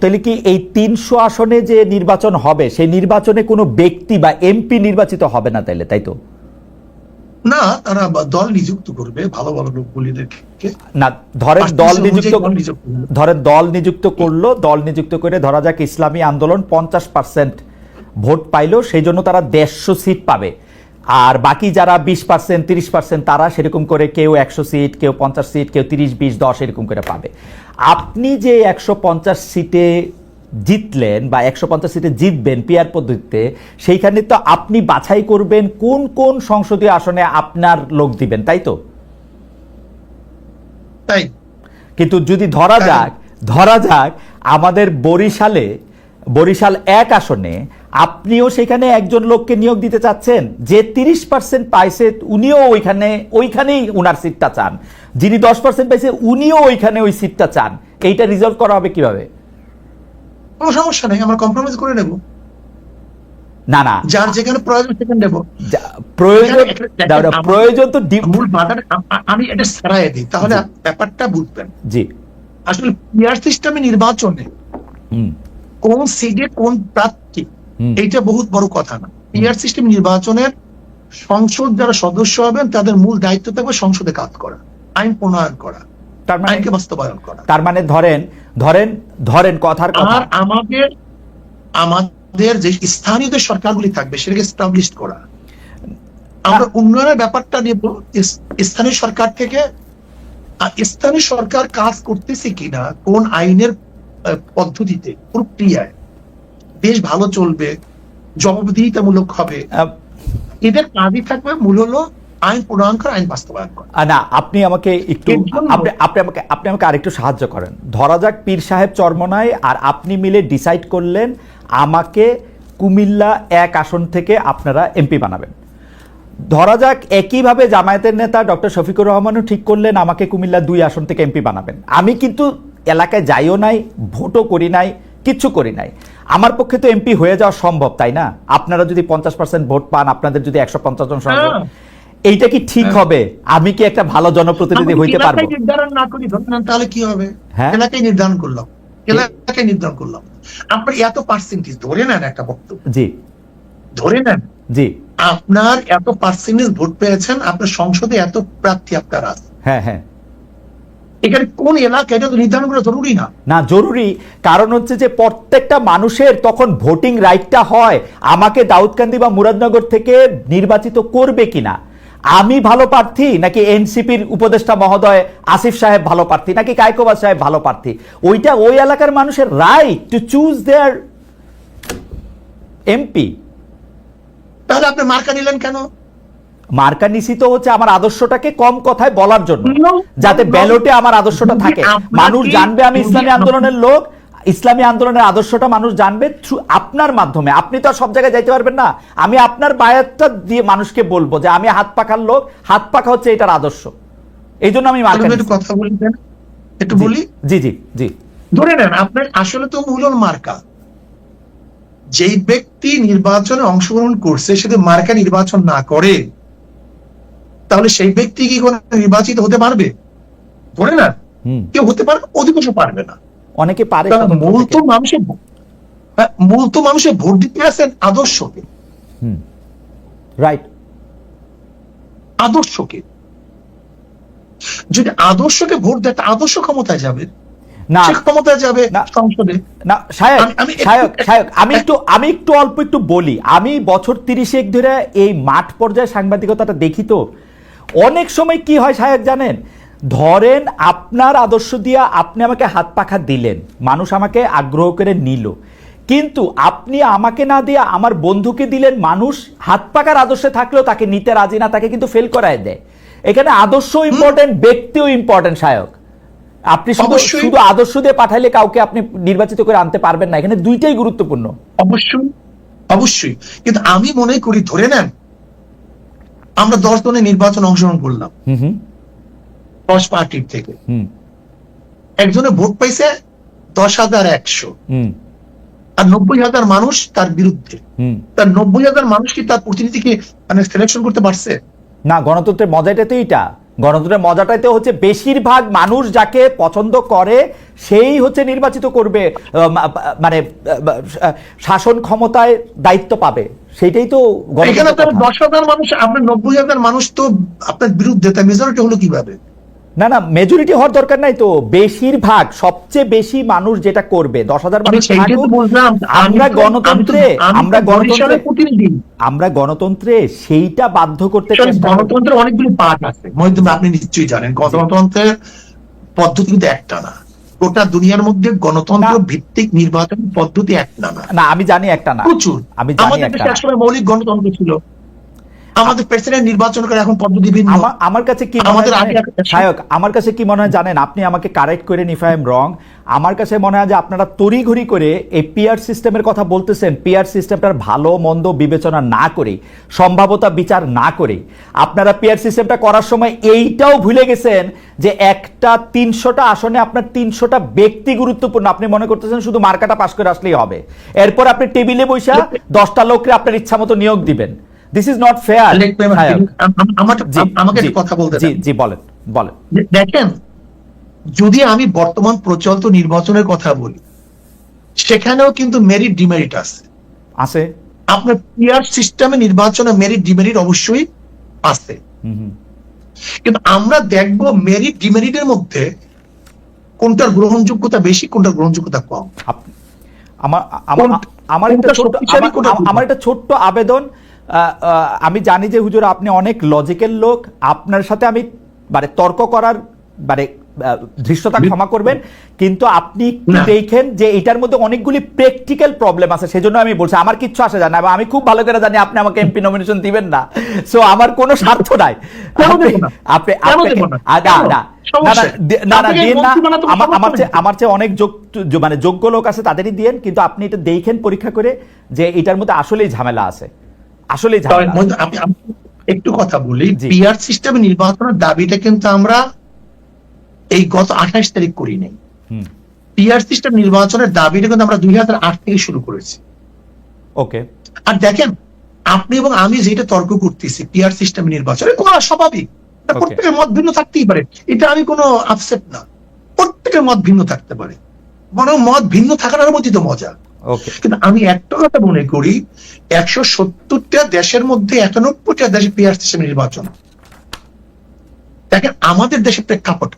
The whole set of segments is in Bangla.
তাহলে কি এই তিনশো আসনে যে নির্বাচন হবে সেই নির্বাচনে কোনো ব্যক্তি বা এমপি নির্বাচিত হবে না তাইলে তাই তো? না তারা দল নিযুক্ত করবে ভালো ভালো লোকগুলিদেরকে না ধরেন দল নিযুক্ত। ধরেন দল নিযুক্ত করল দল নিযুক্ত করে ধরা যাক ইসলামী আন্দোলন পঞ্চাশ পার্সেন্ট ভোট পাইলো সেই জন্য তারা দেড়শো সিট পাবে। আর বাকি যারা বিশ পার্সেন্ট তিরিশ পার্সেন্ট তারা সেরকম করে কেউ একশো সিট কেউ পঞ্চাশ সিট কেউ তিরিশ বিশ দশ এরকম করে পাবে। আপনি যে একশো পঞ্চাশ সিটে জিতলেন বা একশো পঞ্চাশ সিটে জিতবেন পিয়ার পদ্ধতিতে সেইখানে তো আপনি বাছাই করবেন কোন কোন সংসদীয় আসনে আপনার লোক দিবেন তাই তো? তাই। কিন্তু যদি ধরা। যাক ধরা যাক আমাদের বরিশালে বরিশাল এক আসনে আপনিও সেখানে একজন লোককে নিয়োগ দিতে চাচ্ছেন যে তিরিশ পার্সেন্ট পাইছে উনিও ওইখানে ওইখানেই উনার সিটটা চান। যিনি দশ পার্সেন্ট পাইছে উনিও ওইখানে ওই সিটটা চান। এইটা রিজলভ করা হবে কীভাবে? কোনো সমস্যা নেই আমরা কম্প্রোমাইজ করে নেব। না না। যার যেখানে প্রয়োজন সেখানে নেব। প্রয়োজন প্রয়োজন তো মূল বাধাটা আমি এটা সারাই দিই। তাহলে ব্যাপারটা বুঝবেন। জি। আসলে পিয়ার সিস্টেমে নির্বাচনে হুম। কোন সিটে কোন প্রার্থী? এইটা বহুত বড় কথা না। পিয়ার সিস্টেম নির্বাচনের সংসদ যারা সদস্য হবেন তাদের মূল দায়িত্ব থাকবে সংসদে কাজ করা আইন প্রণয়ন করা তার মানে আইনকে বাস্তবায়ন করা। তার মানে ধরেন ধরেন ধরেন কথার কথা। আর আমাদের আমাদের যে স্থানীয় যে সরকারগুলি থাকবে সেটাকে এস্টাবলিশ করা। আমরা উন্নয়নের ব্যাপারটা নেব স্থানীয় সরকার থেকে স্থানীয় সরকার কাজ করতেছে কিনা কোন আইনের পদ্ধতিতে প্রক্রিয়ায়। বেশ ভালো চলবে জবাবদিহিতামূলক হবে। এদের কাজই থাকবে মূল হলো আইন প্রণয়ন করা আইন বাস্তবায়ন করা। না আপনি আমাকে একটু আপনি আপনি আমাকে আপনি আমাকে আরেকটু সাহায্য করেন। ধরা যাক পীর সাহেব চরমনায় আর আপনি মিলে ডিসাইড করলেন আমাকে কুমিল্লা এক আসন থেকে আপনারা এমপি বানাবেন। ধরা যাক একইভাবে জামায়াতের নেতা ডক্টর শফিকুর রহমানও ঠিক করলেন আমাকে কুমিল্লা দুই আসন থেকে এমপি বানাবেন। আমি কিন্তু এলাকায় যাইও নাই ভোটও করি নাই কিচ্ছু করি নাই। আমার পক্ষে তো এমপি হয়ে যাওয়া সম্ভব তাই না? আপনারা যদি পঞ্চাশ পার্সেন্ট ভোট পান আপনাদের যদি একশো পঞ্চাশ জন সংসদ হ্যাঁ। এইটা কি ঠিক হবে? আমি কি একটা ভালো জনপ্রতিনিধি হইতে পারব? নির্ধারণ না করি তাহলে কি হবে? হ্যাঁ। এলাকায় নির্ধারণ করলাম। এলাকায় নির্ধারণ করলাম। আপনার এত পার্সেন্টেজ ধরে নেন একটা বক্তব্য। জি। ধরে নেন। জি। আপনার এত পার্সেন্টেজ ভোট পেয়েছেন আপনার সংসদে এত প্রার্থী আপনার আছে। হ্যাঁ হ্যাঁ। এখানে কোন এলাকা এটা তো নির্ধারণ করা জরুরি না। না জরুরি। কারণ হচ্ছে যে প্রত্যেকটা মানুষের তখন ভোটিং রাইটটা হয় আমাকে দাউদকান্দি বা মুরাদনগর থেকে নির্বাচিত করবে কিনা। আমি ভালো প্রার্থী নাকি এনসিপির উপদেষ্টা মহোদয় আসিফ সাহেব ভালো প্রার্থী নাকি কায়কোবাদ সাহেব ভালো প্রার্থী? ওইটা ওই এলাকার মানুষের right to choose their MP তাহলে আপনি মার্কা নিলেন কেন? মার্কা নিশ্চিত হচ্ছে আমার আদর্শটাকে কম কথায় বলার জন্য। যাতে ব্যালটে আমার আদর্শটা থাকে। মানুষ জানবে আমি ইসলামী আন্দোলনের লোক। ইসলামী আন্দোলনের আদর্শটা মানুষ জানবে থ্রু আপনার মাধ্যমে। আপনি তো আর সব জায়গায় যাইতে পারবেন না। আমি আপনার বায়াতটা দিয়ে মানুষকে বলব যে আমি হাত পাখার লোক। হাত পাখা হচ্ছে এটার আদর্শ। এই জন্য আমি কথা বলি একটু বলি? জি জি জি। ধরে নেন আপনার আসলে তো মূল মার্কা। যেই ব্যক্তি নির্বাচনে অংশগ্রহণ করছে সে মার্কা নির্বাচন না করে তাহলে সেই ব্যক্তি কি কোনো নির্বাচিত হতে পারবে? ধরে না। কেউ হতে পারবে অধিকাংশ পারবে না। অনেকে পারে মূল তো মানুষের হ্যাঁ, মূল তো মানুষের ভোট দিতে আসেন আদর্শকে। রাইট আদর্শকে। যদি আদর্শকে ভোট দেয় তা আদর্শ ক্ষমতায় যাবে। না। ক্ষমতায় যাবে সংসদে। না সায়ক সায়ক সায়ক আমি একটু আমি একটু অল্প একটু বলি। আমি বছর তিরিশেক ধরে এই মাঠ পর্যায়ে সাংবাদিকতাটা দেখি তো। অনেক সময় কি হয় সাহেব জানেন? ধরেন আপনার আদর্শ দিয়া আপনি আমাকে হাত পাখা দিলেন মানুষ আমাকে আগ্রহ করে নিল। কিন্তু আপনি আমাকে না দিয়ে আমার বন্ধুকে দিলেন মানুষ হাত পাকার আদর্শে থাকলেও তাকে নিতে রাজি না তাকে কিন্তু ফেল করায় দেয়। এখানে আদর্শ ইম্পর্টেন্ট ব্যক্তিও ইম্পর্টেন্ট সায়ক। আপনি শুধু। শুধু আদর্শ দিয়ে পাঠাইলে কাউকে আপনি নির্বাচিত করে আনতে পারবেন না। এখানে দুইটাই গুরুত্বপূর্ণ। অবশ্যই। অবশ্যই। কিন্তু আমি মনে করি ধরে নেন আমরা দশ জনের নির্বাচন অংশগ্রহণ করলাম। দশ পার্টির থেকে। হুম। একজনে ভোট পাইছে দশ হাজার একশো। হুম। আর নব্বই হাজার মানুষ তার বিরুদ্ধে। হুম। তার নব্বই হাজার মানুষ কি তার প্রতিনিধিকে মানে সিলেকশন করতে পারছে? না গণতন্ত্রের মজাটা তো এইটা গণতন্ত্রের মজাটাই তো হচ্ছে বেশিরভাগ মানুষ যাকে পছন্দ করে সেই হচ্ছে নির্বাচিত করবে মানে শাসন ক্ষমতায় দায়িত্ব পাবে সেটাই তো। দশ হাজার মানুষ আপনার নব্বই হাজার মানুষ তো আপনার বিরুদ্ধে তা মেজরিটি হলো কীভাবে না না মেজরিটি হওয়ার দরকার নাই তো। বেশিরভাগ সবচেয়ে বেশি মানুষ যেটা করবে দশ হাজার মানুষ আমরা গণতন্ত্রে আমরা গণতন্ত্রে আমরা গণতন্ত্রে সেইটা বাধ্য করতে গণতন্ত্রের অনেকগুলি পার্ট আছে। আপনি নিশ্চয়ই জানেন গণতন্ত্রের পদ্ধতি কিন্তু একটা না। গোটা দুনিয়ার মধ্যে গণতন্ত্র ভিত্তিক নির্বাচন পদ্ধতি একটা না। না আমি জানি একটা না। প্রচুর। আমি জানি একটা দেশে মৌলিক গণতন্ত্র ছিল। আমাদের প্রেসিডেন্ট নির্বাচন করে এখন পদ্ধতি ভিন্ন আমার কাছে কি আমাদের হয় সায়ক আমার কাছে কি মনে হয় জানেন? আপনি আমাকে কারেক্ট করে নিফ আই এম রং আমার কাছে মনে হয় যে আপনারা তড়িঘড়ি করে এই পিআর সিস্টেমের কথা বলতেছেন পিআর সিস্টেমটার ভালো মন্দ বিবেচনা না করে সম্ভাবতা বিচার না করে। আপনারা পিআর সিস্টেমটা করার সময় এইটাও ভুলে গেছেন যে একটা তিনশোটা আসনে আপনার তিনশোটা ব্যক্তি গুরুত্বপূর্ণ। আপনি মনে করতেছেন শুধু মার্কাটা পাশ করে আসলেই হবে। এরপর আপনি টেবিলে বৈশা দশটা লোককে আপনার ইচ্ছা মতো নিয়োগ দিবেন। দিস ইজ নট ফেয়ার আমাকে কথা বলতে জি জি বলেন বলেন। দেখেন যদি আমি বর্তমান প্রচলিত নির্বাচনের কথা বলি সেখানেও কিন্তু মেরিট ডিমেরিট আছে। আছে। আপনার পিয়ার সিস্টেমে নির্বাচনে মেরিট ডিমেরিট অবশ্যই আছে। কিন্তু আমরা দেখব মেরিট ডিমেরিটের মধ্যে কোনটার গ্রহণযোগ্যতা বেশি কোনটার গ্রহণযোগ্যতা কম। আমার আমার আমার একটা ছোট্ট আমার- একটা ছোট্ট আবেদন আমি জানি যে হুজুর আপনি অনেক লজিক্যাল লোক। আপনার সাথে আমি মানে তর্ক করার মানে ধৃষ্টতা ক্ষমা করবেন। কিন্তু আপনি দেখেন যে এটার মধ্যে অনেকগুলি প্র্যাকটিক্যাল প্রবলেম আছে সেজন্য আমি বলছি আমার কিচ্ছু আসে যায় না। এবং আমি খুব ভালো করে জানি আপনি আমাকে এমপি নমিনেশন দিবেন না। সো আমার কোনো স্বার্থ নাই। আপনি না? আপনি না? দিন আমার। চেয়ে আমার চেয়ে অনেক যোগ মানে যোগ্য লোক আছে তাদেরই দিয়েন কিন্তু আপনি এটা দেখেন পরীক্ষা করে যে এটার মধ্যে আসলেই ঝামেলা আছে। আমি একটু কথা বলি। জি। পিয়ার সিস্টেমে নির্বাচনের দাবিটা কিন্তু আমরা এই গত আঠাশ তারিখ করি নাই। পিয়ার সিস্টেম নির্বাচনের দাবিটা কিন্তু আমরা দুই হাজার আট থেকে শুরু করেছি। ওকে। আর দেখেন আপনি এবং আমি যেটা তর্ক করতেছি পিয়ার সিস্টেম নির্বাচনে করা স্বাভাবিক। প্রত্যেকের মত ভিন্ন থাকতেই পারে। এটা আমি কোনো আপসেট না। প্রত্যেকের মত ভিন্ন থাকতে পারে। বরং মত ভিন্ন থাকার মধ্যে তো মজা। কিন্তু আমি একটা কথা মনে করি, একশো সত্তরটা দেশের মধ্যে একানব্বইটা দেশে পিয়ার সিস্টেম নির্বাচন। দেখেন, আমাদের দেশের প্রেক্ষাপট,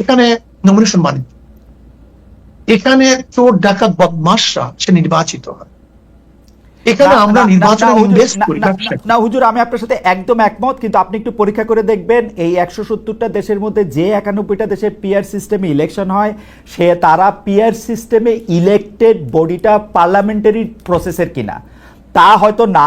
এখানে নমিনেশন বাণিজ্য। এখানে চোর ডাকাত বদমাসরা সে নির্বাচিত হয়। এখানে আমরা নির্বাচনে ইনভেস্ট করি। না হুজুর আমি আপনার সাথে একদম একমত কিন্তু আপনি একটু পরীক্ষা করে দেখবেন এই একশো সত্তরটা দেশের মধ্যে যে একানব্বইটা দেশে পিয়ার সিস্টেমে ইলেকশন হয় সে তারা পিয়ার সিস্টেমে ইলেক্টেড বডিটা পার্লামেন্টারি প্রসেসের কিনা তা হয়তো না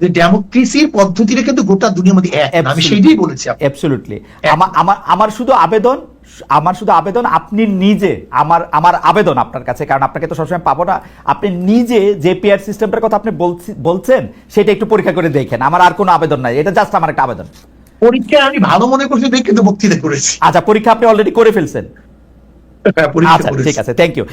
যে ডেমোক্রেসির পদ্ধতিটা কিন্তু গোটা দুনিয়ার মধ্যে এক আমি সেইটাই বলেছি। অ্যাবসলিউটলি আমার আমার আমার শুধু আবেদন আমার শুধু আবেদন আপনি নিজে আমার আমার আবেদন আপনার কাছে কারণ আপনাকে তো সবসময় পাবো না। আপনি নিজে যে পিয়ার সিস্টেমটার কথা আপনি বলছি- বলছেন সেটা একটু পরীক্ষা করে দেখেন। আমার আর কোনো আবেদন নাই। এটা জাস্ট আমার একটা আবেদন। পরীক্ষায় আমি ভালো মনে করছি দেখে কিন্তু বক্তৃতা করেছি। আচ্ছা পরীক্ষা আপনি অলরেডি করে ফেলছেন। হ্যাঁ, আচ্ছা ঠিক আছে থ্যাংক ইউ